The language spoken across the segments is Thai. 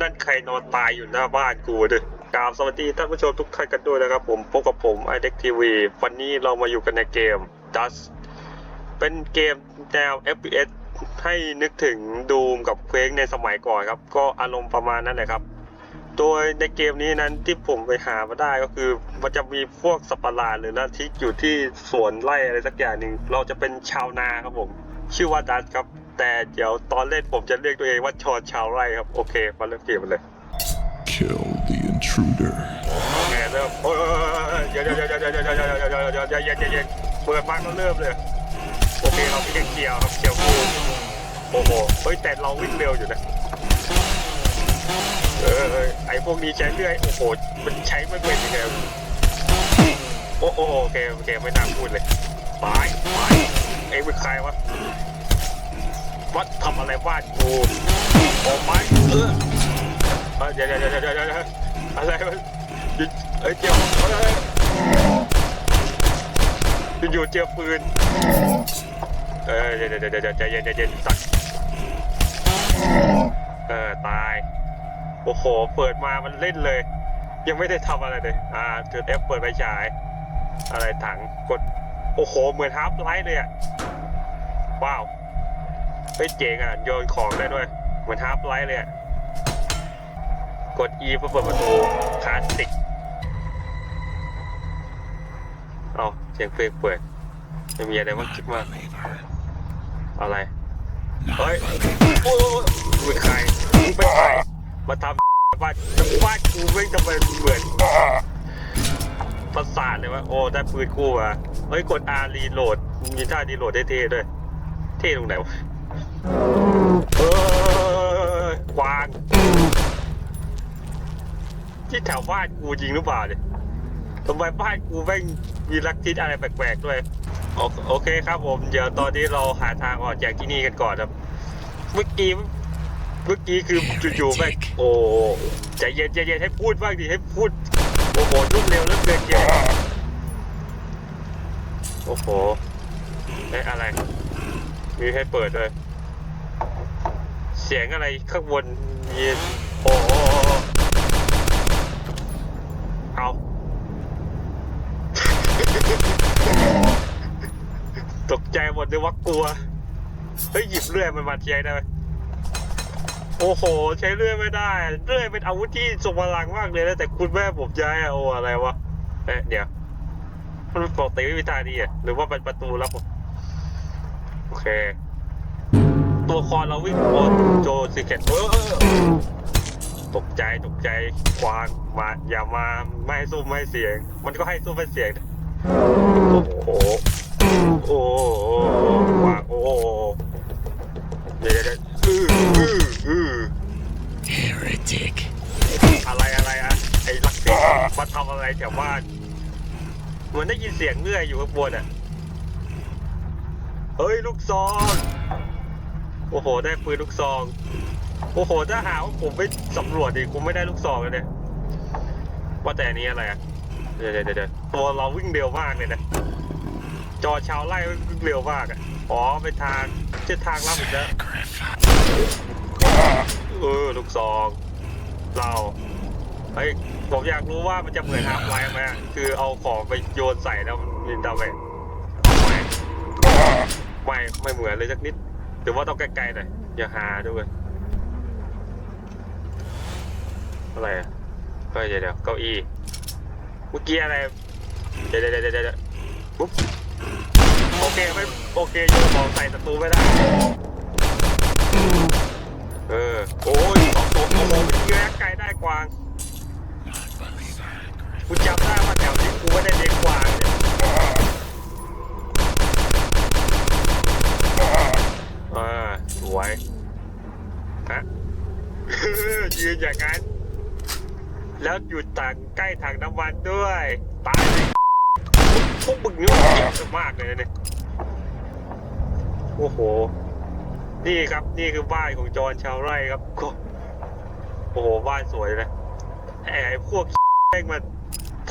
นั่นใครนอนตายอยู่หน้าบ้านกูดิกราบสวัสดีท่านผู้ชมทุกท่านกันด้วยนะครับผมพบกับผมไอเด็กทีวีวันนี้เรามาอยู่กันในเกม Dust เป็นเกมแนว FPS ให้นึกถึงดูมกับเควกในสมัยก่อนครับ ก็อารมณ์ประมาณนั้นแหละครับ โดยในเกมนี้นั้นที่ผมไปหามาได้ก็คือ มันจะมีพวกสัตว์ประหลาดหรือลัทธิอยู่ที่สวนไร่อะไรสักอย่างหนึ่งเราจะเป็นชาวนาครับผม ชื่อว่าดัสครับ แต่เดี๋ยวตอนเล่นผมจะเรียกตัวเองว่าชอนชาวไร่ครับ โอเค มาเริ่มเกมกันเลย Kill the intruder. โอเคเริ่มโอ้ยเดี๋ยวเดี๋ยวเดี๋ยวเดี๋ยวเดี๋ยวเดี๋ยวเดี๋ยวเดี๋ยวเดี๋ยวเดี๋ยวเย็นเย็นเย็นเปิดมาก็เริ่มเลย โอเคเราไม่ได้เกี่ยวครับเกี่ยวกูโอ้โห เฮ้ยแต่เราวิ่งเร็วอยู่นะเออเออไอพวกนี้ใช้เรื่อย โอ้โห มันใช้ไม่เป็นยังไงโอ้โหโอเคโอเคไม่น่าพูดเลยตายตายเอ็งเป็นใครวะ วัดทำอะไรบ้านกูออกไปเออเออเดี๋ยวเดี๋ยวเดี๋ยวเดี๋ยวเดี๋ยวเดี๋ยวอะไรมันเอ้ยเจียวเอ้ยอยู่เจียวปืนเออเดี๋ยวเดี๋ยวเดี๋ยวเดี๋ยวใจเย็นใจเย็นสัตว์เออตายโอ้โหเปิดมามันเล่นเลย ยังไม่ได้ทำอะไรเลย อ่าจุด F เปิดไฟฉาย อะไรถังกด โอ้โห เหมือนฮาร์ปไลท์เลยอะ ว้าว เฮ้ยเจ๋งอะโยนของได้ด้วย เหมือนฮาร์ปไลท์เลยอะกด E เพื่อเปิดประตูคลาสสิกเอาเสียงเพลงเปิดไม่มีอะไรว่าคิดมากอะไรเฮ้ยโอ้ยมึงใครมึงเป็นใครมาทำบ้านบ้านกูไม่ทำไมเหมือนประสาทเลยวะโอ้ได้ปืนกูอะเฮ้ยกด R รีโหลดมีท่ารีโหลดเท่ด้วย เท่ตรงไหนวะ เออกวาง ที่แถวบ้านกูจริงหรือเปล่าเนี่ยทำไมบ้านกูแม่งมีลักทิศอะไรแปลกๆด้วยโอโอเคครับผม เดี๋ยวตอนนี้เราหาทางออกจากที่นี่กันก่อนครับ เมื่อกี้เมื่อกี้คือจู่ๆแม่งโอ้ใจเย็นใจเย็นให้พูดบ้างดิให้พูด โอ้โหรวดเร็วแล้วเกินเกินโอ้โหเอ๊ะอะไร มีให้เปิดด้วย สียงอะไรข้างบนมีโอ้โหเอาตกใจหมดเลยว่ากลัวเฮ้ยหยิบเลื่อยมันมาใช้ได้ไหมโอ้โห ใช้เลื่อยไม่ได้เลื่อยเป็นอาวุธที่ทรงพลังมากเลยนะแต่คุณแม่ผมใช้อะโอ้อะไรวะเอ๊ะเดี๋ยวมันปกติไม่มีทางดีอะหรือว่าเป็นประตูลับวะโอเค ตัวละครเราวิ่งโอนโจสิเกตเออเออตกใจตกใจควางมาอย่ามาไม่ให้สู้ไม่ให้เสียง มันก็ให้สู้ไม่ให้เสียง โอ้โหโอ้โหว้าโอ้โหเดี๋ยวเดี๋ยวอืออืออือ Heretic. อะไรอะไรอะไอ้ลักซี่มาทำอะไรแถวบ้านเหมือนได้ยินเสียงเลื่อยอยู่ข้างบนอะเฮ้ย ลูกซอง โอ้โห ได้ปืนลูกซอง โอ้โห ถ้าหาว่าผมไม่สำรวจดิกูไม่ได้ลูกซองเลยเนี่ยว่าแต่อันนี้อะไรอะเดี๋ยวเดี๋ยวเดี๋ยวตัวเราวิ่งเร็วมากเลยนะ จอชาวไล่วิ่งเร็วมากอะอ๋อเป็นทางเส้นทางลับอีกแล้วเออลูกซอง เราเฮ้ยผมอยากรู้ว่ามันจะเหมือนฮาร์ปไลท์ไหมคือเอาของไปโยนใส่แล้วมันทำไมไม่ไม่ไม่เหมือนเลยสักนิด หรือว่าต้องไกลๆหน่อยอย่าหาด้วยอะไรอะเฮ้ยเดี๋ยวเดี๋ยวเก้าอี้เมื่อกี้อะไรเดี๋ยวเดี๋ยวเดี๋ยวเดี๋ยวปุ๊บโอเคไม่โอเคโยนของใส่ศัตรูไม่ได้เออโอ้ยสองตัวโอ้โหเป็นแยกไกลได้กวางกูจำได้ว่าแถวนี้กูไม่ได้เลี้ยงกวางเนี่ยอ่าส วยฮะยืนอย่างนั้น แล้วอยู่ต่างใกล้ทางน้ำมันด้วยตายเลยพวกมึงนี่มันเก่งมากเลยเนี่ยโอ้โห นี่ครับนี่คือบ้านของจอห์นชาวไร่ครับ โอ้โอ้โหบ้านสวยนะไอ้ไอ้พวกแม่งมา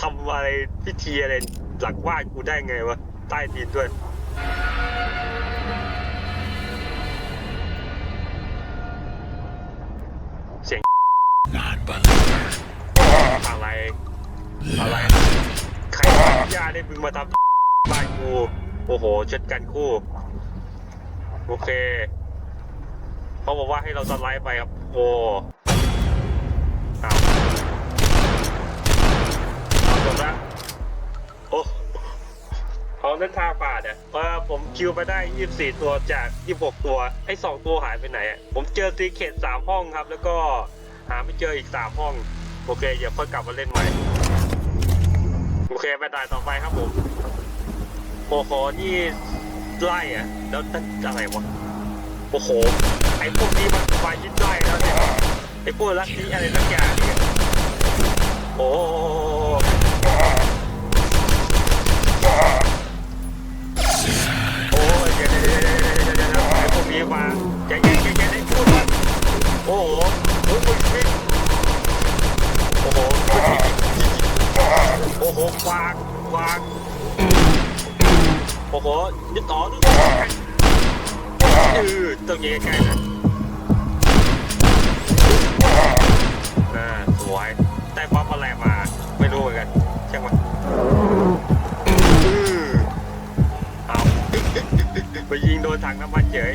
ทำอะไรพิธีอะไรหลังบ้านกูได้ไงวะใต้ดินด้วย เสียง believer. อะไร อะไร ใครอนุญาตให้มึงมาทำบ้านกู โอ้โหเช็ดกันคู่ โอเค เขาบอกว่าให้เราสไลด์ไปครับ โอ้อ้าวจบละโอ้เอาเล่นทางป่าเนี่ยเออผมคิวไปได้ 24 ตัวจาก 26 ตัว ไอ้ 2 ตัวหายไปไหนอะผมเจอซีเคท3ห้องครับ แล้วก็ หาไม่เจออีก3ห้อง โอเคเดี๋ยวค่อยกลับมาเล่นใหม่ โอเคไปด่านต่อไปครับผมโอ้โหนี่ไล่อะแล้วนั่นอะไรวะโอ้โหไอ้พวกนี้มันไฟยิดไล่แล้วเนี่ยไอ้พวกลักนี้อะไรสักอย่างเนี่ยโอ้โหโอ้ยเดี๋ยวเดี๋ยวเดี๋ยวเดี๋ยวเดี๋ยวเดี๋ยวไอ้พวกนี้มาใจเย็นใจเย็นไอ้พวกมันโอ้โหโอ้ยมึงวิ่งโอ้โห โอ้โหควางควางโอ้โหยึดต่อนึกเออต้องยิงใกล้ๆนะอ่าสวยได้ป๊อปอะไรมา ไม่รู้เหมือนกันช่างมันอือเอาไปยิงโดนถังน้ำมันเฉย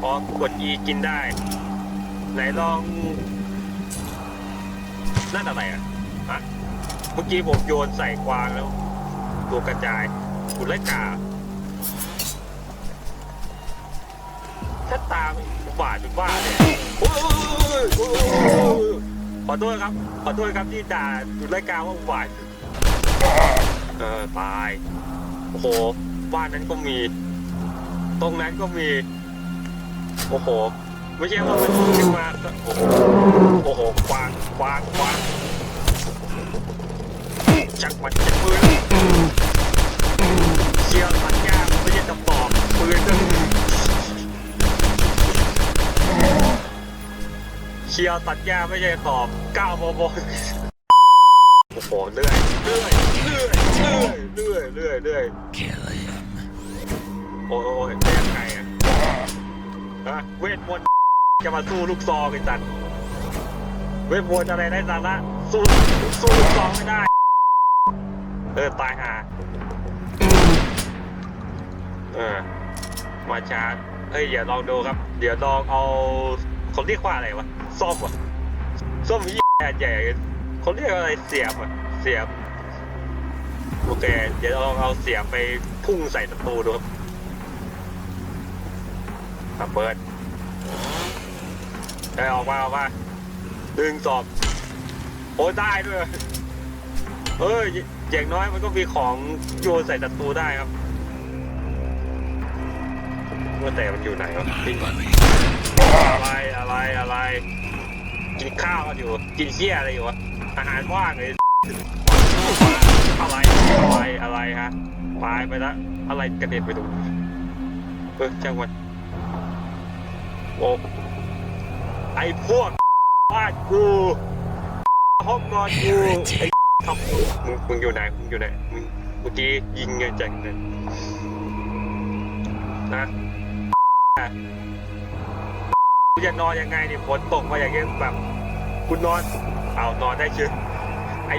พอกด E กินได้ ไหนลองนั่นอะไรอะ เมื่อกี้ผมโยนใส่กวางแล้วตัวกระจายคุณไล่กาถ้าตามบาดเป็นบ้าเลยโอ้ยโอ้ยโอ้ยขอโทษครับ ขอโทษครับที่ด่าคุณไล่กาว่าอุบาทเออตายโอ้โหบ้านนั้นก็มี ตรงนั้นก็มี โอ้โห ไม่ใช่ว่ามันขึ้นมาโอ้โหโอ้โหควางควางควาง จังหวัดจะปืนเชียร์สัญญาไม่ใช่จะตอบปืนก็เชียร์สัญญาไม่ใช่ตอบก้าวบอบโอ้โหเรื่อยเรื่อยเรื่อยเรื่อยเรื่อยเรื่อย Kill him. โอ้ยได้ยังไงอะฮะเวทมนต์จะมาสู้ลูกซองไอ้สัตว์เวทมนต์อะไรได้สาระสู้สู้ลูกซองไม่ได้ เออตายห่าเออมาชาร์จเฮ้ยเดี๋ยวลองดูครับ เดี๋ยวลองเอาเขาเรียกว่าอะไรวะส้มวะส้มยี่ใหญ่เขาเรียกอะไรเสียบอะเสียบโอเค เดี๋ยวลองเอาเสียบไปพุ่งใส่ศัตรูดูครับอะเปิดได้ออกมาออกมาดึงสอบโอ้ได้ด้วยเออ อย่างน้อยมันก็มีของโยนใส่ศัตรูได้ครับว่าแต่มันอยู่ไหนวะ Non-believer. อะไรอะไรอะไร กินข้าวกันอยู่ กินเชี่ยอะไรอยู่วะอาหารว่างเลยอะไรอะไรอะไรฮะตายไปแล้วอะไรกระเด็นไปตรงนี้เออจังหวัดโอ้ไอพวกบ้านกูห้องนอนกูไอทำ มึงมึงอยู่ไหนมึงอยู่ไหนมึงเมื่อกี้ยิงไงแจังเลยนะกูจะนอนยังไงเนี่ยฝนตกมาอย่างเงี้ยแบบกูนอนเอานอนได้เชื่อไอ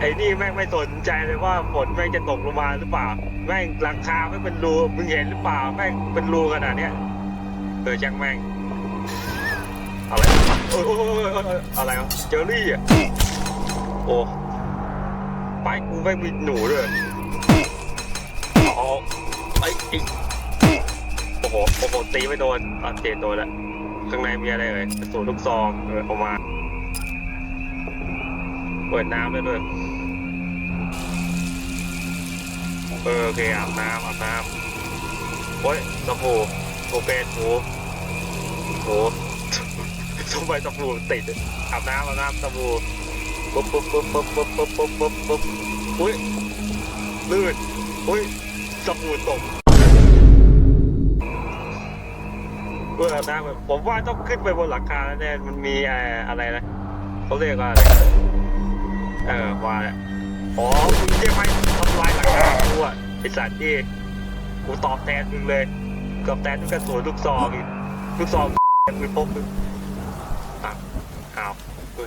ไอนี่แม่งไม่สนใจเลยว่าฝนแม่งจะตกลงมาหรือเปล่า แม่งหลังคาไม่งเป็นรูมึงเห็นหรือเปล่าแม่งเป็นรูขนาดเนี้ยเออช่างแม่งอะไรเออเออเออออเอะไรวะเจอรี่อะโอ้ ไปกูไม่งมีหนูด้วยอ๋อไอ้ไอ้โอ้โหโอ้โหตีไม่โดนอะเตะโดนแล้วข้างในมีอะไรเอ่ยกระสุนลูกซองเออเอามาเปิดน้ำได้ด้วยเออโอเคอาบน้ำอาบน้ำโอ้ยสบู่โอเคถูโหทำไมสบู่ติดอาบน้ำอาบน้ำสบู่ ปุ๊บปุ๊บปุ๊บปุ๊บปุ๊บปุ๊บปุ๊บปุ๊บปุ๊บอุ้ยลื่นอุ้ยสบู่ตกเออน้ำผมว่าต้องขึ้นไปบนหลังคาแน่มันมีเอ่อะไรนะเขาเรียกว่าอะไรเออว่าแหละอ๋อมึงจะไม่ทำลายหลักฐากูอะไอสัตว์ที่กูตอบแทนมึงเลยเกือบแทนด้วยกระสุนลูกซองอีกลูกซองปืนพกมึงอะอ้าว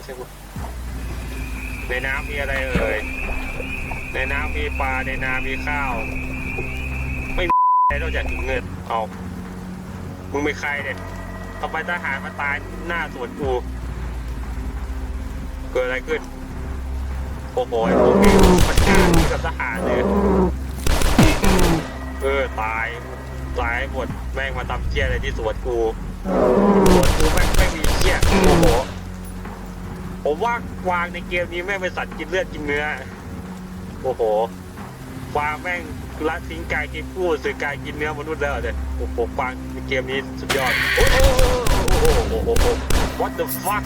ใช่ไหม ในน้ำมีอะไรเอ่ย ในน้ำมีปลา ในนามีข้าว ไม่มีอะไรนอกจากถุงเงินเอามึงเป็นใครเนี่ยทำไมทหารมาตายหน้าสวนกู เกิดอะไรขึ้น โอ้โหไอ้พวกนี้มันกล้าที่กับทหารเลยเออตาย ตายหมด แม่งมาทำเชี่ยอะไรที่สวนกู สวนกูแม่งไม่มีเชี่ยโอ้โห ผมว่ากวางในเกมนี้แม่งเป็นสัตว์กินเลือดกินเนื้อ โอ้โหกวางแม่งละทิ้งกายกินผู้สื่อกายกินเนื้อมนุษย์แล้วเนี่ยโอ้โหกวางในเกมนี้สุดยอด โอ้โหโอ้โหโอ้โหโอ้โห what the fuck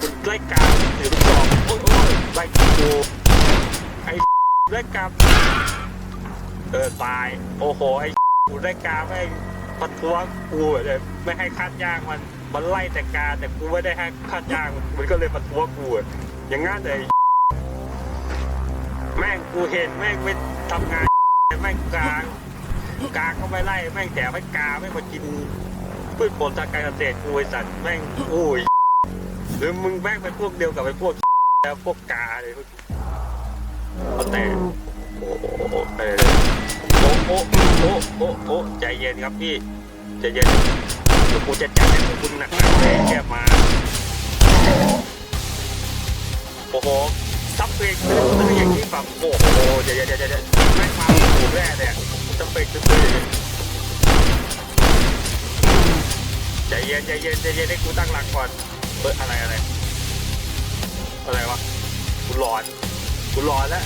คุณไล่กาถือลูกศรโอ้โหไล่กูไอ้ไล่กาเออตาย โอ้โห ไอ้กูไล่กาแม่งประท้วงกูเลยไม่ให้คาดย่างมัน มันไล่แต่กาแต่กูไม่ได้ให้ค่าดย่างมันก็เลยประท้วกูอย่างงั้นเลยแม่งกูเห็นแม่งไม่ทำงานแม่งกลางกลางก็ไม่ไล่แม่งแถมให้กาไม่งมากินพืชผลทางการเกษตรกูไอสัตว์แม่งโอ้ยหรือมึงแม่งเป็นพวกเดียวกับไอ้พวกแล้วพวกกาเลยพวกเอาแต่โอ้โหเออโอ้โอ้โอ้โอ้โอ้ใจเย็นครับพี่ใจเย็นเดี๋ยวกูจะ จัดให้พวกคุณหนักๆเลยแค่มาโอ้โหซับเพลงซื้อซื้อย่างนี้แบบโอ้โหเดี๋ยวเดี๋ยวเดี๋ยวเดี๋ยวแม่งมาถูกแร่เนี่ยซับเพลงซื้อซื้ออย่างนี้ใจเย็นใจเย็นใจเย็นให้กูตั้งหลักก่อนเปิดอะไรอะไรอะไรวะกูร้อนกูร้อนแล้ว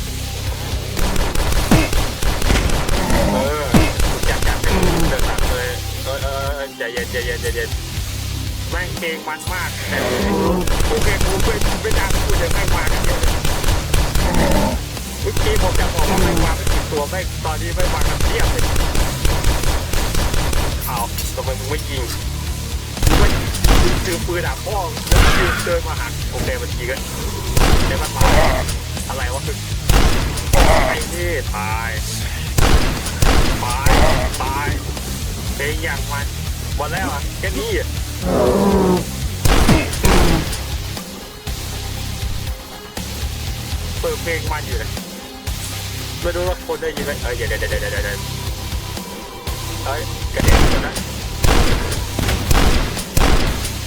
เออกูจัดจัดให้กูเดินหลังเลยเออเออเออใจเย็นใจเย็นใจเย็น แม่งเพลงมันมาก แต่กูแค่กูไม่ไม่ดังกูจะแม่งมากันเยอะเลยเมื่อกี้ผมจะบอกว่าแม่งมาไม่กี่ตัวแม่งตอนนี้แม่งมากันเทียบเลยเอาทำไมมึงไม่ยิงมึงไม่มึงถือปืนอะพ่อแล้วมึงเดินมาหักโอเคมันยิงกันเดี๋ยวมันมาอะไรวะไอ้นี่ตายตายตายเพลงอย่างมันหมดแล้วอะแค่นี้ เปิดเพลงมันอยู่เลยไม่รู้ว่าคนได้ยินไหมเออเดี๋ยวเดี๋ยวเดี๋ยวเดี๋ยวเดี๋ยวเอ้ยกระเด็นหมดนะ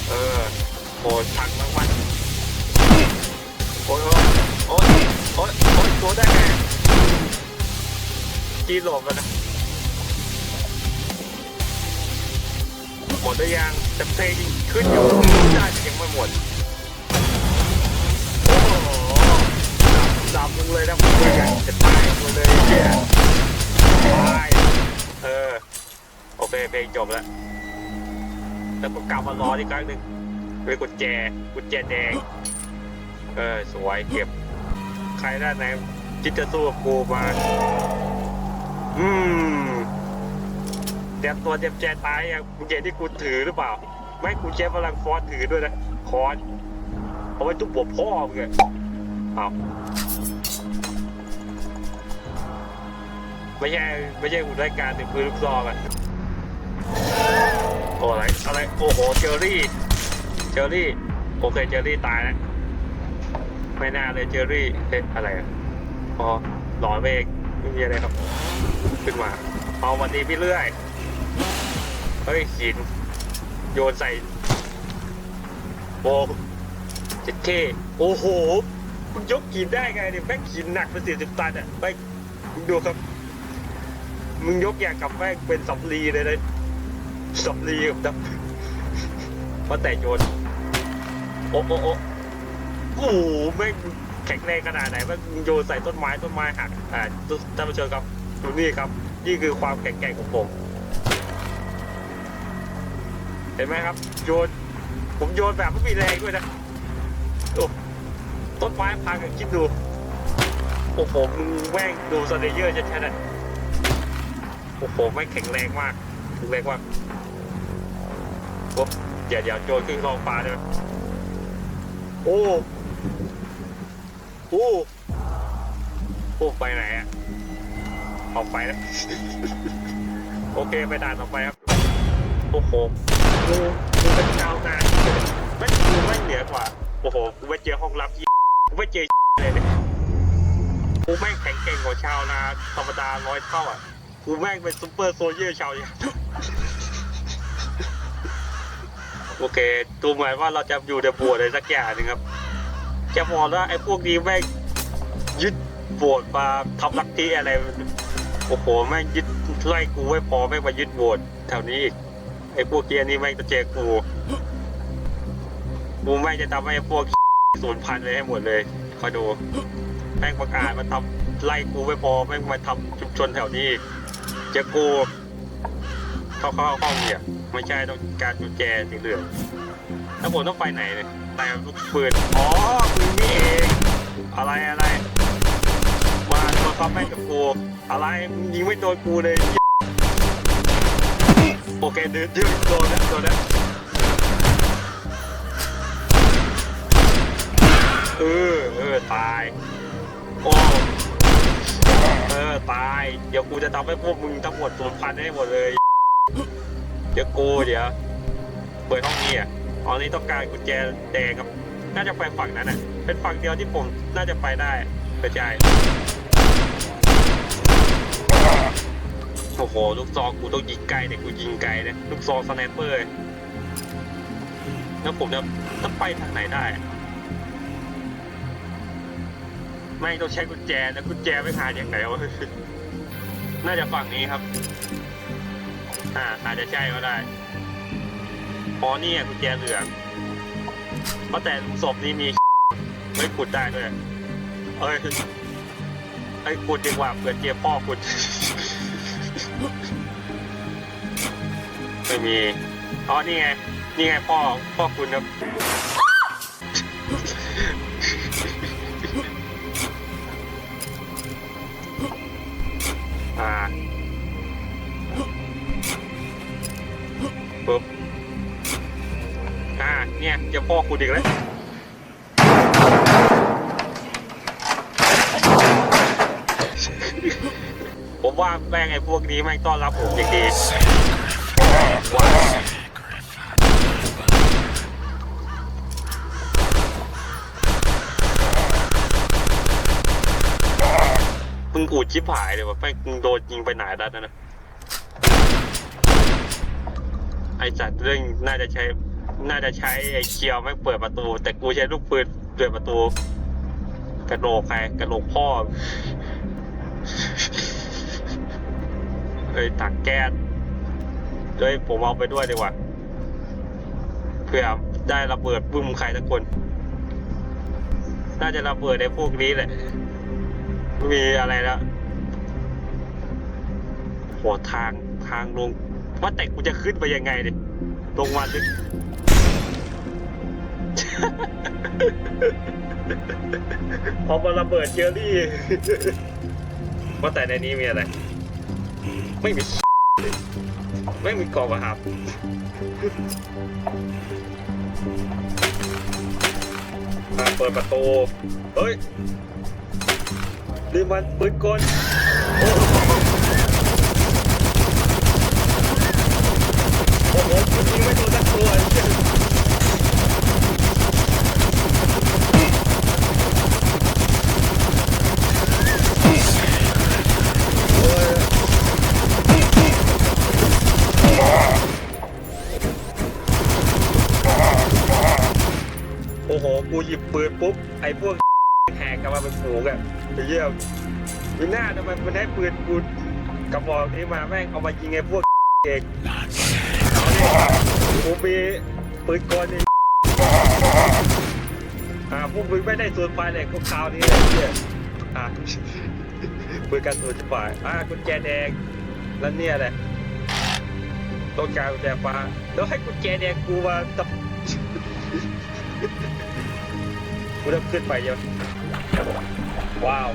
เออโอ้ชักมากมันโอ้ยโอ้ยโอ้ยโอ้ยตัวได้ไงกีหลบแล้วนะ หมดหรือยังแต่เพลงขึ้นอยู่น่าจะยังไม่หมดโอ้โหดำมึงเลยนะมึงเลยอ่จะตายมึงเลยเนี่ยตายเออโอเคเพลงจบแล้วแล้วก็กลับมารออีกครั้งหนึ่งเป็นกุญแจกุญแจแดง เออสวยเก็บ ใครได้ไหนคิดจะสู้กับกูมาอืม เตรียมตัวเตรียมแจตายอะกุญแจที่กูถือหรือเปล่า ไม่กุญแจพลังฟอสถือด้วยนะคอนเอาไว้ทุบหัวพ่อมึงอะเอาไม่ใช่ไม่ใช่หุ่นรายการหนึ่งปืนลูกซองอะโอ้อะไรอะไรโอ้โหเจอรี่ เจอรี่โอเคเจอรี่ตายแล้วไม่น่าเลยเจอรี่เอ๊ะอะไรอะอ๋อหลอนเองไม่มีอะไรครับ ขึ้นมาเอาวันนี้พี่เลื่อย เฮ้ยหินโยนใส่โบเจ็ดเคโอ้โหมึงยกหินได้ไงเนี่ยแม่งหินหนักเป็นสี่สิบตันอะไปมึงดูครับ มึงยกอย่างกับแม่งเป็นสำลีเลยนะสำลีกับดับมาแต่โยนโอ้โอ้โอ้โอ้โหแม่งแข็งแรงขนาดไหนแม่งโยนใส่ต้นไม้ต้นไม้หักอ่าท่านผู้ชมครับดูนี่ครับ นี่คือความแข็งแกร่งของผม เห็นไหมครับ โยน ผมโยนแบบไม่มีแรงด้วยนะโอ้ต้นไม้พังอะคิดดู โอ้โหมึงแม่งดูสเนเยอร์ชัดๆอะโอ้โหแม่แข็งแรงมากแข็งแรงมากปุ๊บเดี๋ยวเดี๋ยวโยนขึ้นกองฟ้าเลยไหมโอ้โอ้โอ้ไปไหนอะออกไปแล้ว โอเค ไปด่านต่อไปครับ โอ้โหงูงูเป็นชาวนานไม่งูไม่เหนือกว่า โอ้โห กูไม่เจอห้องลับยี่กูไม่เจอเลยเนี่ยกูแม่งแข็งเก่งกว่าชาวนาธรรมดาร้อยเท่าอะ กูแม่งเป็นซุปเปอร์โซเยอร์ชาวเนี่ยโอเคดูเหมือนว่าเราจะอยู่ในบัวอะไรสักอย่างหนึงครับ จะบอกว่าไอ้พวกนี้แม่งยึดโบสถ์มาทำลักที่อะไร โอ้โห แม่งยึดไล่กูไว้พอแม่งมายึดโบสถ์แถวนี้อีก ไอ้พวกเกียร์นี่แม่งจะเจอกูกูแม่งจะทำให้พวกสูญพันธุ์เลยให้หมดเลยคอยดูแม่งประกาศมาทำไล่กูไม่พอแม่งมาทำชุมชนแถวนี้อีกเจอกูเข้าเข้าห้องเนี่ยไม่ใช่ต้องการกุญแจสีเหลืองแล้วผมต้องไปไหนเนี่ยไปลูกปืนอ๋อปืนนี่เองอะไรอะไรมาตัวท็อปแม่งกับกูอะไรมึงยิงไม่โดนกูเลย โอเคเดือดเดือดโดนแล้วโดนแล้วเออเออตายโอ้เออตาย เดี๋ยวกูจะทำให้พวกมึงทั้งหมดสูญพันธุ์ให้หมดเลย เดี๋ยวกูเดี๋ยวเปิดห้องนี้อะอ๋อนี่ต้องการกุญแจแดงครับ น่าจะไปฝั่งนั้นอะ เป็นฝั่งเดียวที่ผมน่าจะไปได้กระจาย โอ้โห ลูกซองกูต้องยิงไกลแต่กูยิงไกลนะลูกซองสไนเปอร์แล้วผมจะต้องไปทางไหนได้ ไม่ต้องใช้กุญแจแล้วกุญแจไม่หาอย่างไหนวะน่าจะฝั่งนี้ครับ อ่าอาจจะใช่ก็ได้อ๋อนี่กุญแจเหลืองเพราะแต่ศพนี้มีไม่ขุดได้ด้วย เอ้ยไอ้ขุดดีกว่าเผื่อเจียพ่อขุด ไม่มีอ๋อนี่ไง นี่ไงพ่อ พ่อคุณครับ อ่าปุ๊บอ่า เนี่ยเจะพ่อคุณอีกแล้ว ผมว่าแม่งไอ้พวกนี้แม่งต้อนรับผมอย่างดีว้าวมึงกูดชิบหายเลยว่ะแม่งมึงโดนยิงไปไหนดันนั่นนะ ไอ้จัดเรื่องน่าจะใช้ น่าจะใช้ไอ้เคียวแม่งเปิดประตู แต่กูใช้ลูกปืนเปิดประตู กระโหลกใครกระโหลกพ่อ เอ้ยตักแก๊สเฮ้ยผมเอาไปด้วยดีกว่าเพื่อได้ระเบิดบุ้มใครสักคน น่าจะระเบิดในพวกนี้แหละมีอะไรแล้วโหทางทางลงว่าแต่กูจะขึ้นไปยังไงดิลงมาลึกพอมาระเบิดเจอรี่ว่าแต่ในนี้มีอะไร ไม่มีเลยไม่มีกรอบอะครับมาเปิดประตู เฮ้ยลืมมันปืนกลโอ้โหจริงไม่โดนสักตัวไอ้เหี้ยโอ้ย โอ้โห กูหยิบ ปุ๊บไอ้พวกแหกกลับมาเป็นฝูงอะไอ้เยี่ยมมีหน้าทำไมมันได้ปืนกูกระบอกนี้มาแม่งเอามายิงไอ้พวกเอกเอาดิกูมีปืนกลนี่อ่าพวกมึงไม่ได้ส่วนไฟเลยพวกคราวนี้เลยเนี่ยอ่าปืนกันส่วนไฟอ่ากุญแจแดงแล้วเนี่ยแหละต้องการกุญแจฟ้าแล้วให้กุญแจแดงกูมาตับ กูเริ่มขึ้นไปเยอะว้าว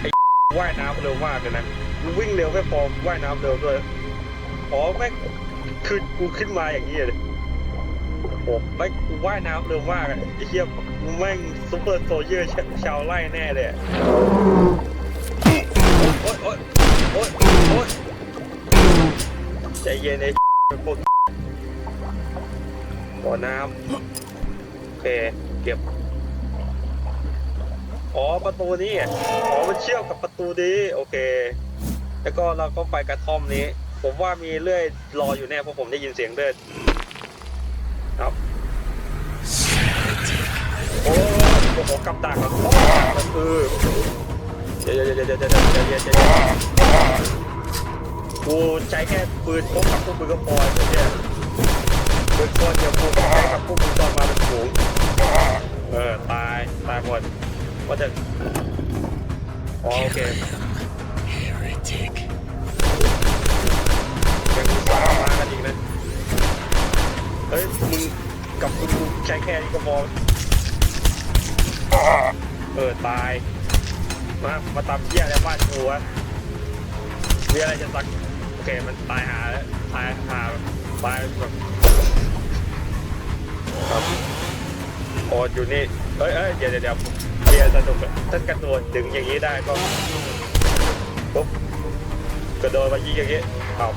ไอ้ว่ายน้ำเร็วมากเลยนะกูวิ่งเร็วไม่พอว่ายน้ำเร็วด้วยอ๋อแม่งคือกูขึ้นมาอย่างนี้เลยโอ้แม่งกูว่ายน้ำเร็วมากไอ้เหี้ยกูแม่งซุปเปอร์โซเยอร์ชาวไร่แน่เลยอะโอ๊ยโอ๊ยโอ๊ยโอ๊ยใจเย็นไอ้พวก บ่อน้ำโอเค เก็บ อ๋อ ประตูนี้อ๋อ มันเชื่อมกับประตูดีโอเค แล้วก็เราก็ไปกระท่อมนี้ ผมว่ามีเลื่อยรออยู่แน่เพราะผมได้ยินเสียงเดินครับ โอ้โหกับดักครับคือเดี๋ยวเดี๋ยวเดี๋ยวเดี๋ยวเดี๋ยวเดี๋ยวกูใช้แค่ปืนพกกับพปืนกระปอยเนี่ย ปืนคนเดียวกูใช้กับพวกมือตอนมาเป็นฝูงเออตาย ตายหมดว่าจะอ๋อโอเค Heretic. ยังมามมากันอีกนะเฮ้ยมึงกับกูใช้แค่นี้ก็พอเออตาย มามาตามเที่ยแล้วบ้านกูวะมีอะไรจะสักโอเคมันตายหาแล้วตายหาตายแบบ ครับโอ้อยู่นี่เอ้ยเอ้ยเดี๋ยวเดี๋ยวเดี๋ยวเรียนสนุกถ้ากระโดดดึงอย่างนี้ได้ก็ปุ๊บกระโดดมายิงอย่างนี้เอา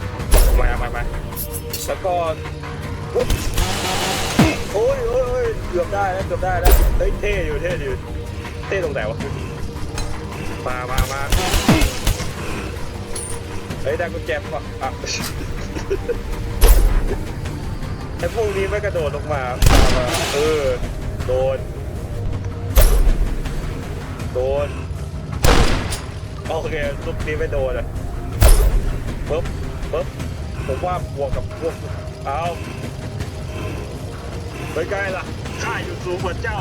มามามาแล้วก็ปุ๊บโอ้ยโอ้ยโอ้ยเกือบได้แล้วเกือบได้แล้วเฮ้ยเท่อยู่เท่อยู่เท่ตรงไหนวะมามามาเฮ้ยได้กุญแจป่ะอะ ไอ้พวกนี้ไม่กระโดดลงมามาเออ โดน โดน โอเคลูกนี้ไม่โดนอะปึ๊บปึ๊บผมว่าบวกกับพวกเอาไปไกลล่ะข้าอยู่สูงกว่าเจ้า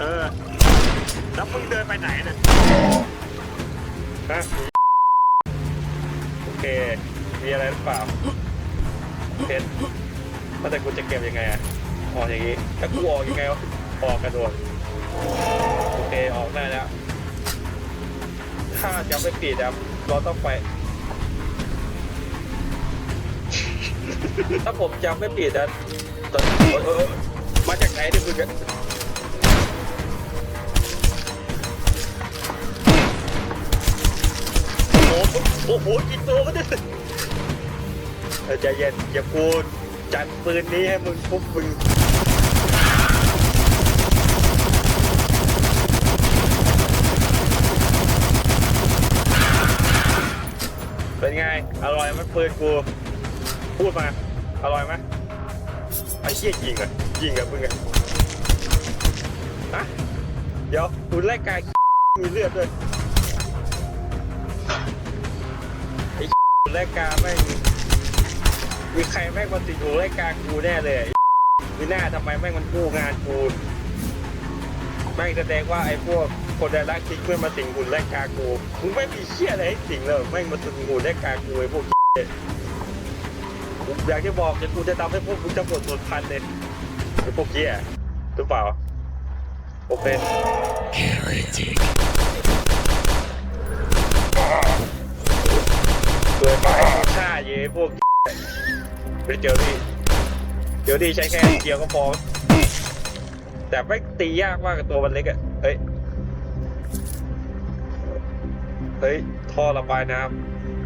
เออ แล้วมึงเดินไปไหนเนี่ยฮะโอเค มีอะไรหรือเปล่าเพชรว่แต่กูจะเก็บยังไงอะออกอย่างงี้ถ้ากูออกยังไงวะออกกระโดดโอเคออกได้แล้วถ้าจะไม่ปิดอะเราต้องไป ถ้าผมจำไม่ผิดนะตอนเออมาจากไหนเนี่ยมึงอะโอ้โหโอ้โหกี่ตัวก็ได้ อใจเย็นอย่ากูจัดปืนนี้ให้มึงปุ๊บมึงเป็นไง อร่อยไหมปืนกู พูดมา อร่อยไหมไอ้เชี่ยยิงอะยิงอะมึงอะฮะเดี๋ยวคุณไล่กายมีเลือดด้วยไอ้คุณไล่กาแม่ มีใครแม่งมาติดหูไล่กากูแน่เลยมีหน้าทำไมแม่งมันกู้งานกูแม่งแสดงว่าไอ้พวกคนได้รักทิ้งเพื่อนมาสิงหุ่นไล่กากูมึงไม่มีเชี่ยอะไรให้สิงเลยแม่งมาสิงหุ่นไล่กากูไอ้พวกอยากจะบอกเดี๋ยวกูจะทำให้พวกมึงจะปวดส่วนพันเลยไอ้พวกเกี้ยหรือเปล่าโอเป็น Heretic. เกิดมาให้กูฆ่าเย้พวก ไปเจอดิเจอดิใช้แค่เกียวก็พอ แต่ไม่ตียากมากกับตัวมันเล็กอะเฮ้ย เฮ้ย ท่อระบายน้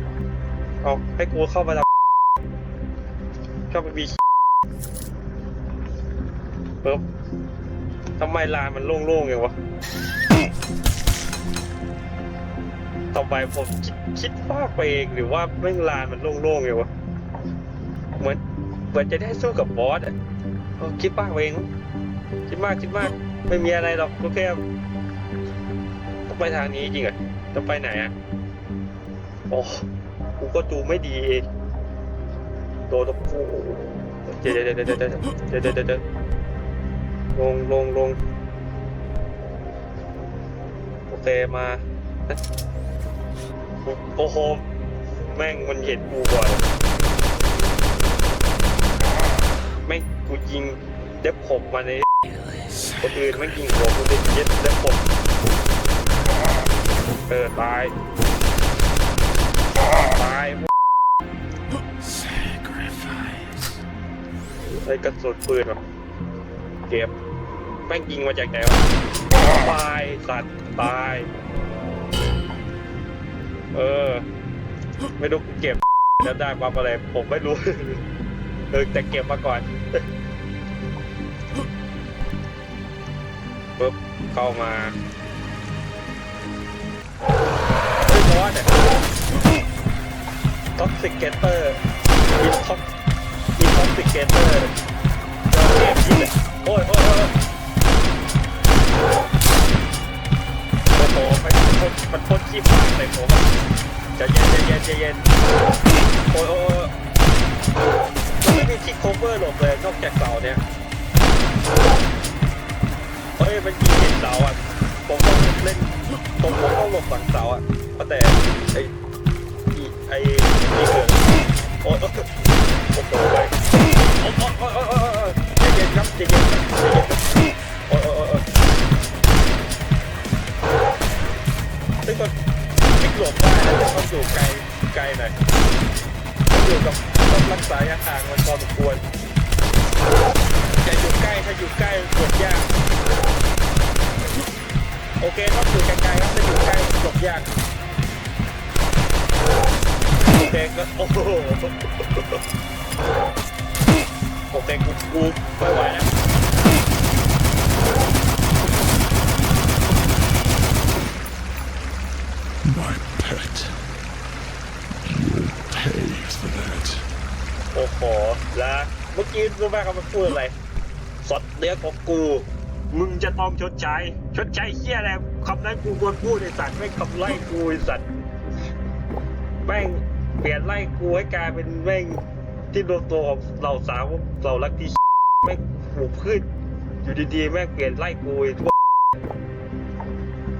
ำเอาให้กูเข้ามาทำก็ไปมีปึ๊บทำไมลานมันโล่งๆอย่างวะต่อไปผมคิดคิดมากไปเองหรือว่าแม่งลานมันโล่งๆอย่างวะ เหมือนจะได้สู้กับบอสอะคิดมากเองคิดมากคิดมาก ไม่มีอะไรหรอกลูกแก้ต้องไปทางนี้จริงอะต้องไปไหนอะโอ้กูก็ดูไม่ดีโดนกูเดี๋ยวเดี๋ยวเดี๋ยวเดี๋ยวเดี๋ยวเดี๋ยวลงลงลงโอเคมาโอ้โหแม่งมันเห็นกูก่อน แม่งกูยิงเด็บผมมาในคนอื่นแม่งยิงหัวกูได้เย็ดเด็บผมเออตาย ตาย Sacrifice. ไอ้กระสุนปืนแบบเก็บแม่งยิงมาจากไหนวะตายสัตว์ตาย เออ ไม่รู้กูเก็บแล้วได้บัฟอะไรผมไม่รู้ ออแต่เก็บมาก่อนปุ๊บเข้ามาเฮ้ยบอสเนี่ยท็อกซิกเกเตอร์อินท็อกอินท็อกซิกเกเตอร์เราเก็บที่เนี่ยโอ้ยโอ้ยโอ้ยโอ้โหมันพ่นมันพ่นขี้ปากใส่ผมอะเย็นใจเย็นใจเย็นโอ้ยโอ้ย ไม่มีที่ cover หลบเลยนอกจากเสาเนี่ยเฮ้ยมันยิงติดเสาอะผมต้องเล่นผมผมต้องหลบฝั่งเสาอะแต่ไอ้อีไอ้นี่เกิดโอ้ยโอ้ยโอ้โหไปโอ้ยโอ้ยโอ้ยโอ้ยโอ้ยโอ้ยใจเย็นครับใจเย็นครับใจเย็นครับโอ้ยโอ้ยโอ้ยโอ้ยซึ่งก็พลิกหลบได้นะแต่ต้องอยู่ไกลไกลหน่อยอยู่กับ รักษาระยะห่างมันพอสมควรอย่าอยู่ใกล้ถ้าอยู่ใกล้จบยาก โอเคต้องอยู่ไกลๆครับถ้าอยู่ใกล้หลบยากโอเคก็โอ้โหโอเคกูกูไม่ไหวแล้ว My pet. You'll pay for that. โอ้โหแล้วเมื่อ กี้รู้ไหมเขามันพูดอะไรสดเนื้อของกู มึงจะต้องชดใช้ชดใช้เฮียอะไรคำนั้นกูควรพูดไอ้สัตว์ไม่ขับไล่กูไอ้สัตว์แม่งเปลี่ยนไล่กูให้กลายเป็นแม่งที่รวมตัวของเหล่าสาวเหล่าลักที่แม่งปลูกพืชอยู่ดีๆแม่งเปลี่ยนไล่กูไอ้ทั่ว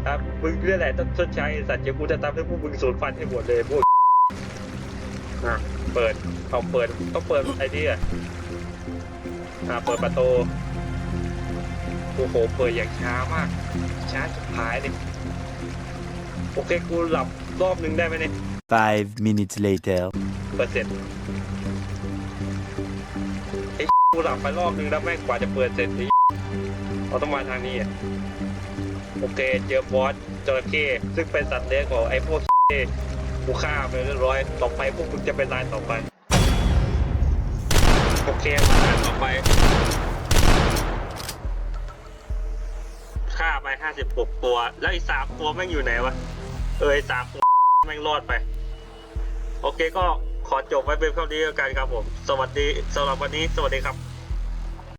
ครับมึงนี่แหละต้องชดใช้สัตว์เดี๋ยวกูจะทำให้พวกมึงสูญพันธุ์ให้หมดเลยพวกอะเปิดเอาเปิดต้องเปิดไอ้นี่อะ อะเปิดประตูโอ้โหเปิดอย่างช้ามากช้าสุดท้ายเลยโอเคกูหลับรอบนึงได้ไหมเนี่ย Five minutes later. เปอร์เซ็นต์ไอ้กูหลับไปรอบนึงแล้วแม่งกว่าจะเปิดเสร็จนี่เราต้องมาทางนี้อะโอเคเจอบอสจระเข้ซึ่งเป็นสัตว์เลี้ยงของไอ้พวกกูฆ่าไปเรียบร้อยต่อไปพวกมึงจะเป็นรายต่อไป โอเคมาต่อไปฆ่าไปห้าสิบหกตัว แล้วอีกสามตัวแม่งอยู่ไหนวะ เออไอ้สามตัวแม่งรอดไป โอเคก็ขอจบไว้เป็นเท่านี้แล้วกันครับผม สวัสดีสำหรับวันนี้ สวัสดีครับ